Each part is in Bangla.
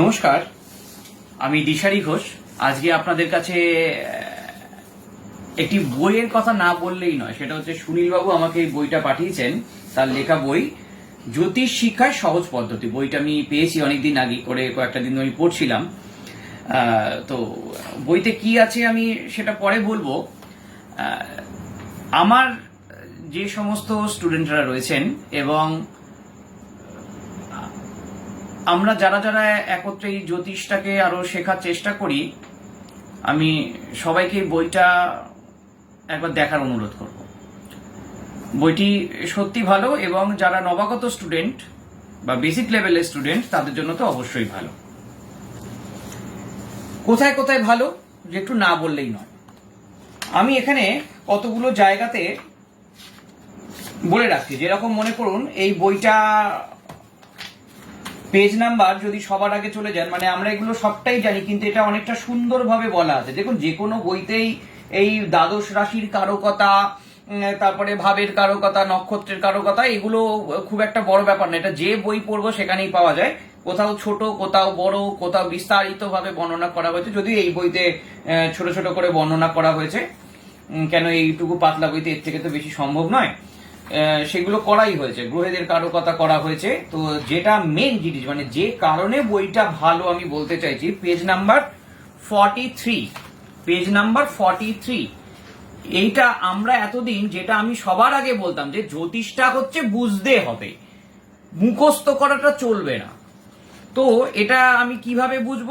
নমস্কার, আমি দিশারি ঘোষ। আজকে আপনাদের কাছে একটি বইয়ের কথা না বললেই নয়, সেটা হচ্ছে সুনীলবাবু আমাকে এই বইটা পাঠিয়েছেন, তার লেখা বই, জ্যোতিষ শিক্ষায় সহজ পদ্ধতি। বইটা আমি পেয়েছি অনেকদিন আগে, করে কয়েকটা দিন আমি পড়ছিলাম। তো বইতে কি আছে আমি সেটা পরে বলব। আমার যে সমস্ত স্টুডেন্টরা রয়েছেন এবং আমরা যারা যারা একত্রে এই জ্যোতিষটাকে আরও শেখার চেষ্টা করি, আমি সবাইকে বইটা একবার দেখার অনুরোধ করব। বইটি সত্যি ভালো এবং যারা নবাগত স্টুডেন্ট বা বেসিক লেভেলের স্টুডেন্ট, তাদের জন্য তো অবশ্যই ভালো। কোথায় কোথায় ভালো যে একটু না বললেই নয়। আমি এখানে কতগুলো জায়গাতে বলে রাখছি। যেরকম মনে করুন, এই বইটা পেজ নাম্বার যদি সবার আগে চলে যান মানে আমরা এগুলো সবটাই জানি, কিন্তু এটা অনেকটা সুন্দরভাবে বলা আছে। দেখুন যে কোনো বইতেই এই দ্বাদশ রাশির কারকতা তারপরে ভাবের কারকতা, নক্ষত্রের কারকতা, এগুলো খুব একটা বড় ব্যাপার না। এটা যে বই পড়ব সেখানেই পাওয়া যায়। কোথাও ছোট, কোথাও বড়, কোথাও বিস্তারিত ভাবে বর্ণনা করা হয়েছে। যদিও এই বইতে ছোট ছোট করে বর্ণনা করা হয়েছে কেন এইটুকু পাতলা বইতে এর থেকে তো বেশি সম্ভব নয়? সেগুলো করাই হয়েছে। গ্রহেদের কারও কথা করা হয়েছে। তো যেটা মেন জিনিস মানে যে কারণে বইটা ভালো আমি বলতে চাইছি page number forty three page number forty three এইটা আমরা এতদিন, যেটা আমি সবার আগে বলতাম যে জ্যোতিষটা হচ্ছে বুঝতে হবে। মুখস্থ করাটা চলবে না। তো এটা আমি কীভাবে বুঝব?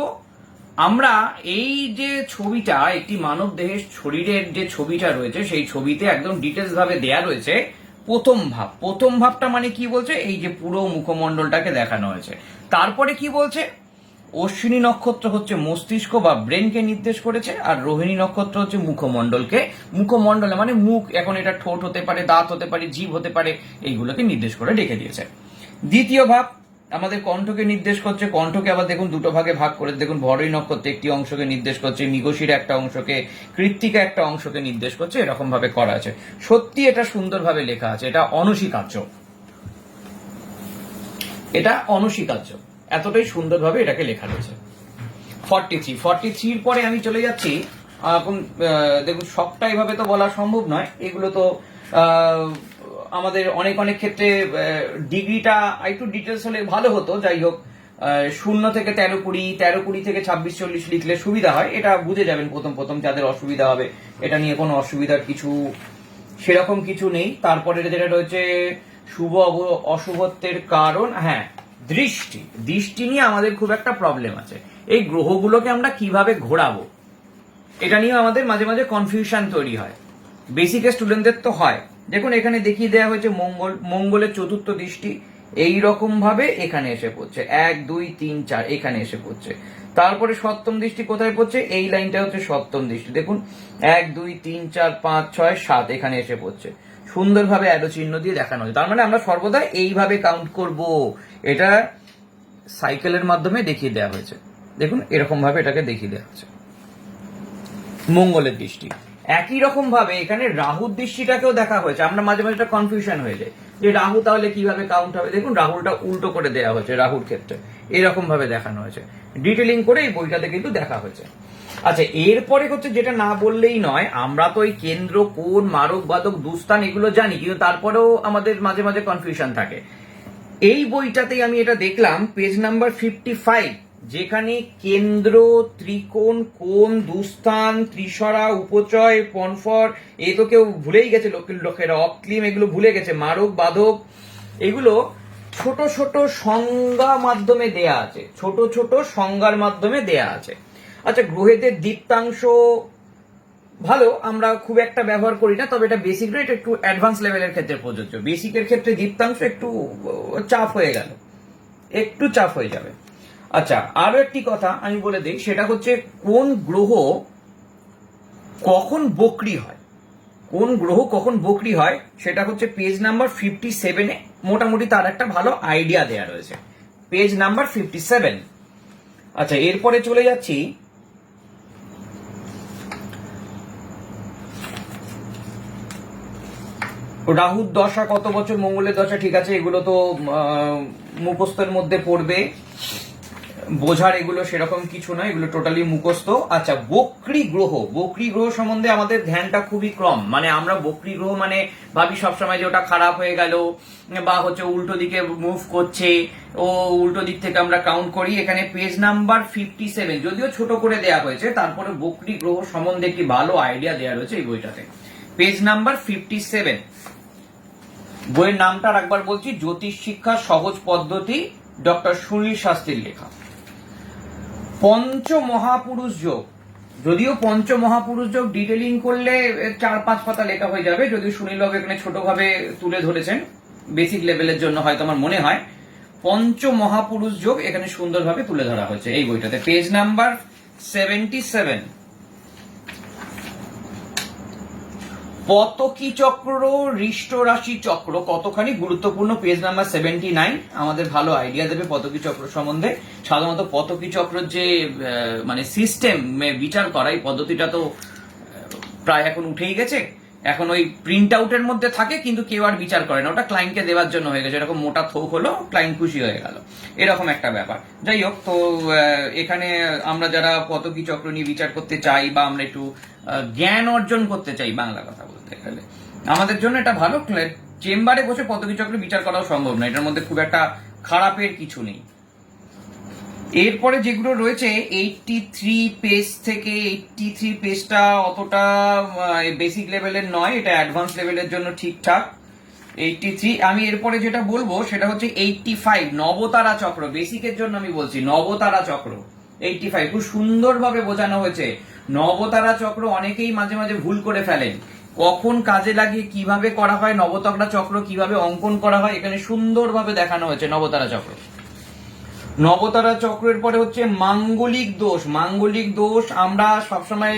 আমরা এই যে ছবিটা, একটি মানব দেহের শরীরের যে ছবিটা রয়েছে, সেই ছবিতে একদম ডিটেলস ভাবে দেয়া রয়েছে। প্রথম ভাব। প্রথম ভাবটা মানে কি বলছে? এই যে পুরো মুখমণ্ডলটাকে দেখানো হয়েছে। তারপরে কি বলছে? অশ্বিনী নক্ষত্র হচ্ছে মস্তিষ্ক বা ব্রেনকে নির্দেশ করেছে, আর রোহিণী নক্ষত্র হচ্ছে মুখমণ্ডলকে। মুখমণ্ডলে মানে মুখ, এখন এটা ঠোঁট হতে পারে, দাঁত হতে পারে, জীব হতে পারে, এইগুলোকে নির্দেশ করে রেখে দিয়েছে। দ্বিতীয় ভাব আমাদের কণ্ঠকে নির্দেশ করছে, কণ্ঠকে আবার দেখুন দুটো ভাগে ভাগ করে, দেখুন ভরই নক্ষত্র একটি অংশকে নির্দেশ করছে মৃগশির একটা অংশকে, কৃত্তিকা একটা অংশকে নির্দেশ করছে এরকম ভাবে করা আছে। সত্যি এটা সুন্দরভাবে লেখা আছে, এটা অনস্বীকার্য। এটা অনস্বীকার্য। এতটাই সুন্দরভাবে এটাকে লেখা রয়েছে। ফর্টি থ্রি ফর্টি থ্রির পরে আমি চলে যাচ্ছি এখন দেখুন, সবটা এভাবে তো বলা সম্ভব নয়, এগুলো তো আমাদের অনেক অনেক ক্ষেত্রে ডিগ্রিটা একটু ডিটেলস হলে ভালো হতো। যাই হোক শূন্য থেকে তেরো কুড়ি তেরো কুড়ি থেকে ছাব্বিশ, চল্লিশ লিখলে সুবিধা হয়। এটা বুঝে যাবেন প্রথম প্রথম যাদের অসুবিধা হবে। এটা নিয়ে কোনো অসুবিধার কিছু, সেরকম কিছু নেই। তারপরে যেটা রয়েছে, শুভ অশুভত্বের কারণ হ্যাঁ দৃষ্টি। দৃষ্টি নিয়ে আমাদের খুব একটা প্রবলেম আছে। এই গ্রহগুলোকে আমরা কীভাবে ঘোরাবো? এটা নিয়ে আমাদের মাঝে মাঝে কনফিউশন তৈরি হয়। বেসিক স্টুডেন্টদের তো হয়। দেখুন, এখানে দেখিয়ে দেওয়া হয়েছে মঙ্গল, মঙ্গলের চতুর্থ দৃষ্টি। এই রকম ভাবে এখানে এসে পড়ছে। এক, দুই, তিন, চার, এখানে এসে পড়ছে। তারপরে সপ্তম দৃষ্টি কোথায় পড়ছে? এই লাইনটা হচ্ছে সপ্তম দৃষ্টি। দেখুন, এক, দুই, তিন, চার, পাঁচ, ছয়, সাত এখানে এসে পড়ছে। সুন্দরভাবে অ্যারো চিহ্ন দিয়ে দেখানো হয়েছে। তার মানে আমরা সর্বদা এইভাবে কাউন্ট করব। এটা সাইকেলের মাধ্যমে দেখিয়ে দেওয়া হয়েছে। দেখুন এরকম ভাবে এটাকে দেখিয়ে দেওয়া হয়েছে। মঙ্গলের দৃষ্টি। একই রকম ভাবে এখানে রাহুর দৃষ্টিটাকেও দেখা হয়েছে। আমরা মাঝে মাঝে একটা কনফিউশন হয়ে যায় যে রাহু তাহলে কীভাবে কাউন্ট হবে? দেখুন, রাহুলটা উল্টো করে দেওয়া হয়েছে রাহুর ক্ষেত্রে। এরকম ভাবে দেখানো হয়েছে। ডিটেলিং করে এই বইটাতে কিন্তু দেখা হয়েছে। আচ্ছা এরপরে হচ্ছে যেটা না বললেই নয়, আমরা তো এই কেন্দ্র কোন মারক, বাদক, দুস্থান এগুলো জানি, কিন্তু তারপরেও আমাদের মাঝে মাঝে কনফিউশন থাকে। এই বইটাতেই আমি এটা দেখলাম পেজ নাম্বার ফিফটি ফাইভ যেখানে কেন্দ্র, ত্রিকোণ, কোণ, দুস্থান ত্রিসরা উপচয়, পনফর, এ তো কেউ ভুলেই গেছে লোকের। অক্লিম, এগুলো ভুলে গেছে। মারক, বাধক, এগুলো ছোট ছোট সংজ্ঞা মাধ্যমে দেয়া আছে। ছোট ছোট সংজ্ঞার মাধ্যমে দেয়া আছে। আচ্ছা গ্রহেদের দীপ্তাংশ ভালো, আমরা খুব একটা ব্যবহার করি না, তবে এটা বেসিক এটা একটু অ্যাডভান্স লেভেলের ক্ষেত্রে প্রযোজ্য। বেসিকের ক্ষেত্রে দীপ্তাংশ একটু চাপ হয়ে গেল। একটু চাপ হয়ে যাবে। আচ্ছা আরও একটি কথা আমি বলে দিই, সেটা হচ্ছে কোন গ্রহ কখন বকরি হয়? কোন গ্রহ কখন বকরি হয়? সেটা হচ্ছে পেজ নাম্বার ফিফটি সেভেনে মোটামুটি তার একটা ভালো আইডিয়া দেয়া রয়েছে। পেজ নাম্বার ফিফটি সেভেন আচ্ছা এরপরে চলে যাচ্ছি। রাহুর দশা কত বছর? মঙ্গলের দশা ঠিক আছে, এগুলো তো মুখস্থের মধ্যে পড়বে। বোঝার এগুলো সেরকম কিছু নয় এগুলো টোটালি মুখস্থ। আচ্ছা বক্রি গ্রহ বক্রি গ্রহ সম্বন্ধে আমাদের ধ্যানটা খুবই কম। মানে আমরা বক্রি গ্রহ মানে ভাবি সবসময় যে ওটা খারাপ হয়ে গেল, বা হচ্ছে উল্টো দিকে মুভ করছে, ও উল্টো দিক থেকে আমরা কাউন্ট করি। এখানে পেজ নাম্বার ফিফটি সেভেন যদিও ছোট করে দেয়া হয়েছে, তারপরে বক্রি গ্রহ সম্বন্ধে একটি ভালো আইডিয়া দেওয়া রয়েছে এই বইটাতে। পেজ নাম্বার ফিফটি সেভেন বইয়ের নামটা একবার বলছি, জ্যোতিষ শিক্ষা সহজ পদ্ধতি ডক্টর সুনীল শাস্ত্রীর লেখা। পঞ্চ মহাপুরুষ যোগ। যদিও পঞ্চ মহাপুরুষ যোগ ডিটেলিং করলে চার পাঁচ পাতা লেখা হয়ে যাবে, যদিও সুনীল বাবু এখানে ছোটভাবে তুলে ধরেছেন বেসিক লেভেলের জন্য হয়তো আমার মনে হয়। পঞ্চ মহাপুরুষ যোগ এখানে সুন্দরভাবে তুলে ধরা হয়েছে এই বইটাতে। পেজ নাম্বার সেভেন্টি সেভেন পতকি চক্র রিষ্ট রাশি চক্র, কতখানি গুরুত্বপূর্ণ পেজ নাম্বার সেভেন্টি নাইন আমাদের ভালো আইডিয়া দেবে পতকি চক্র সম্বন্ধে। সাধারণত পতকি চক্র যে মানে সিস্টেম বিচার করা, এই পদ্ধতিটা তো প্রায় এখন উঠেই গেছে। এখন ওই প্রিন্ট আউটের মধ্যে থাকে, কিন্তু কেউ আর বিচার করে না। ওটা ক্লায়েন্টকে দেওয়ার জন্য হয়ে গেছে। এরকম মোটা থোক হলো ক্লায়েন্ট খুশি হয়ে গেল। এরকম একটা ব্যাপার। যাই হোক, তো এখানে আমরা যারা পতকি চক্র নিয়ে বিচার করতে চাই বা আমরা একটু জ্ঞান অর্জন করতে চাই, বাংলা কথা গেলে আমাদের জন্য এটা ভালো চেম্বারে বসে পতকি চক্র বিচার করাও সম্ভব না, এটার মধ্যে খুব একটা খারাপের কিছু নেই। এরপরে যেগুলো রয়েছে এইটটি থ্রি পেজ থেকে এইটটি থ্রি পেজটা অতটা বেসিক লেভেলের নয়, এটা অ্যাডভান্স লেভেলের জন্য ঠিকঠাক। এইটটি থ্রি আমি এরপরে যেটা বলব, সেটা হচ্ছে এইটটি ফাইভ নবতারা চক্র। বেসিকের জন্য আমি বলছি, নবতারা চক্র। এইটটি ফাইভ খুব সুন্দরভাবে বোঝানো হয়েছে। নবতারা চক্র অনেকেই মাঝে মাঝে ভুল করে ফেলেন। কখন কাজে লাগিয়ে কীভাবে করা হয় নবতারা চক্র কীভাবে অঙ্কন করা হয়, এখানে সুন্দরভাবে দেখানো হয়েছে নবতারা চক্র। নবতারা চক্রের পরে হচ্ছে মাঙ্গলিক দোষ। মাঙ্গলিক দোষ আমরা সবসময়,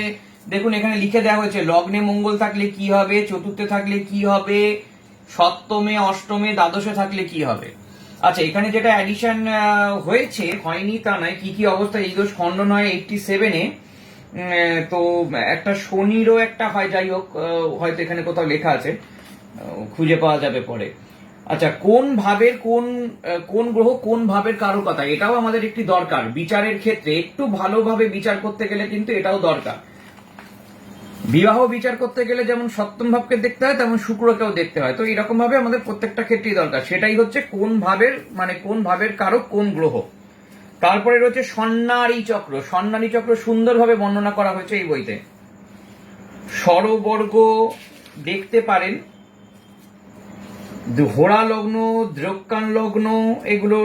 দেখুন এখানে লিখে দেওয়া হয়েছে, লগ্নে মঙ্গল থাকলে কি হবে, চতুর্থে থাকলে কি হবে, সপ্তমে, অষ্টমে, দ্বাদশে থাকলে কি হবে। আচ্ছা এখানে যেটা অ্যাডিশন হয়েছে, হয়নি তা নয়, কি কি অবস্থা, এই দোষ খণ্ডন হয় এইটটি সেভেনে তো একটা শনিরও একটা হয়, যাই হোক হয়তো এখানে কোথাও লেখা আছে। খুঁজে পাওয়া যাবে পরে। আচ্ছা কোন ভাবের, কোন কোন গ্রহ কোন ভাবের কারও কথা? এটাও আমাদের একটি দরকার। বিচারের ক্ষেত্রে একটু ভালোভাবে বিচার করতে গেলে কিন্তু এটাও দরকার। বিবাহ বিচার করতে গেলে যেমন সপ্তম ভাবকে দেখতে হয়, তেমন শুক্রকেও দেখতে হয়। তো এরকম ভাবে আমাদের প্রত্যেকটা ক্ষেত্রেই দরকার। সেটাই হচ্ছে কোন ভাবের মানে কোন ভাবের কারক কোন গ্রহ। তারপরে রয়েছে সন্ন্যারী চক্র। সন্ন্যারী চক্র সুন্দরভাবে বর্ণনা করা হয়েছে এই বইতে। স্বরবর্গ দেখতে পারেন। ঘোড়া লগ্ন দ্রক্ষান লগ্ন, এগুলো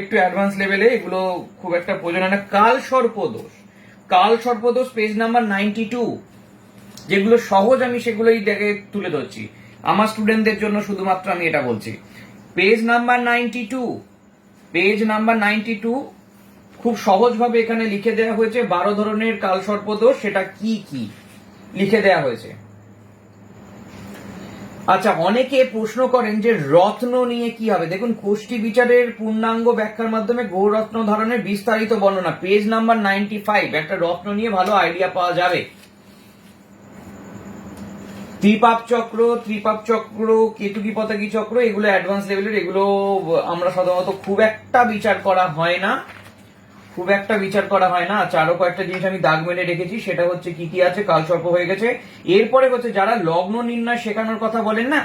একটু অ্যাডভান্স লেভেলে এগুলো খুব একটা প্রয়োজন হয় না। কাল সর্পদোষ। কাল সর্পদোষ পেজ নাম্বার নাইনটি টু যেগুলো সহজ আমি সেগুলোই দেখে তুলে ধরছি। আমার স্টুডেন্টদের জন্য শুধুমাত্র আমি এটা বলছি। Page number ninety two page number ninety two খুব সহজভাবে এখানে লিখে দেওয়া হয়েছে, বারো ধরনের কাল সর্পদোষ, সেটা কি কি? লিখে দেওয়া হয়েছে। আচ্ছা অনেকে প্রশ্ন করেন যে রত্ন নিয়ে কি হবে? দেখুন, কোষ্ঠী বিচারের পূর্ণাঙ্গ ব্যাখ্যার মাধ্যমে গৌরত্ন ধরনের বিস্তারিত বর্ণনা। পেজ নাম্বার নাইনটি ফাইভ একটা রত্ন নিয়ে ভালো আইডিয়া পাওয়া যাবে। ত্রিপাপ চক্র ত্রিপাপ চক্র কেতুকি পতাকি চক্র, এগুলো অ্যাডভান্স লেভেলের এগুলো আমরা সাধারণত খুব একটা বিচার করা হয় না। খুব একটা বিচার করা হয় না। আচ্ছা আরও কয়েকটা জিনিস আমি দাগ মেরে রেখেছি, সেটা হচ্ছে কি কি আছে? কাল সর্প হয়ে গেছে। এরপরে হচ্ছে যারা লগ্ন নির্ণয় শেখানোর কথা বলেন না,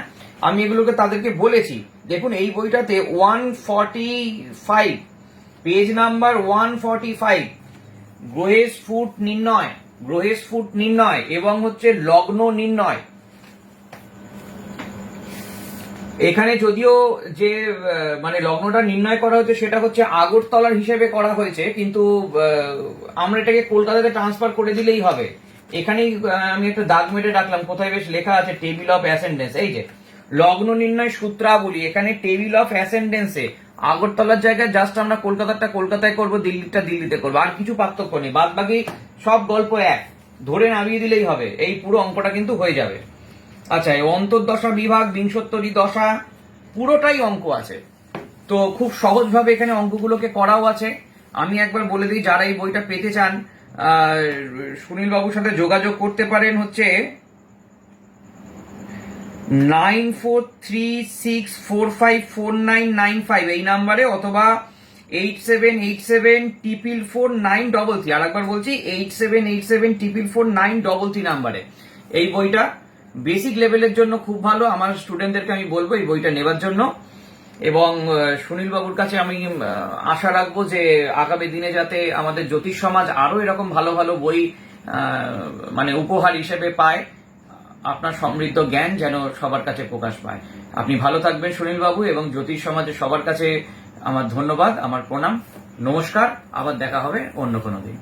আমি এগুলোকে তাদেরকে বলেছি। দেখুন, এই বইটাতে one forty five page number one forty five গ্রহেশ ফুট নির্ণয় গ্রহেশ ফুট নির্ণয়, এবং হচ্ছে লগ্ন নির্ণয়। এখানে যদিও যে মানে লগ্নটা নির্ণয় করা হয়েছে সেটা হচ্ছে আগরতলার হিসেবে করা হয়েছে, কিন্তু আমরা এটাকে কলকাতাতে ট্রান্সফার করে দিলেই হবে। এখানেই আমি একটা দাগ মেটে রাখলাম, কোথায় বেশ লেখা আছে টেবিল অফ অ্যাসেন্ডেন্স এই যে, লগ্ন নির্ণয় সূত্রাবলী, এখানে টেবিল অফ অ্যাসেন্ডেন্সে আগরতলার জায়গায় জাস্ট আমরা কলকাতাটা কলকাতায় করব, দিল্লিটা দিল্লিতে করব, আর কিছু পার্থক্য নেই বাদ বাকি সব গল্প এক, ধরে নামিয়ে দিলেই হবে, এই পুরো অঙ্কটা কিন্তু হয়ে যাবে। আচ্ছা এই অন্তর্দশা বিভাগ, বিংশোত্তরী দশা, পুরোটাই অঙ্ক আছে। তো খুব সহজভাবে এখানে অঙ্কগুলোকে করাও আছে। আমি একবার বলে দিই, যারা এই বইটা পেতে চান সুনীল বাবুর সাথে যোগাযোগ করতে পারেন হচ্ছে nine four three six four five four nine nine five, এই নাম্বারে, অথবা eight seven eight seven triple four nine double three আর একবার বলছি, eight seven eight seven triple four nine double three নাম্বারে। এই বইটা বেসিক লেভেলের জন্য খুব ভালো। আমার স্টুডেন্টদেরকে আমি বলব এই বইটা নেবার জন্য। এবং সুনীল বাবুর কাছে আমি আশা রাখব যে আগামী দিনে যাতে আমাদের জ্যোতিষ সমাজ আরও এরকম ভালো ভালো বই মানে উপহার হিসেবে পায়, আপনার সমৃদ্ধ জ্ঞান যেন সবার কাছে প্রকাশ পায়। আপনি ভালো থাকবেন সুনীল বাবু এবং জ্যোতিষ সমাজের সবার কাছে আমার ধন্যবাদ, আমার প্রণাম। নমস্কার, আবার দেখা হবে অন্য কোনো দিন।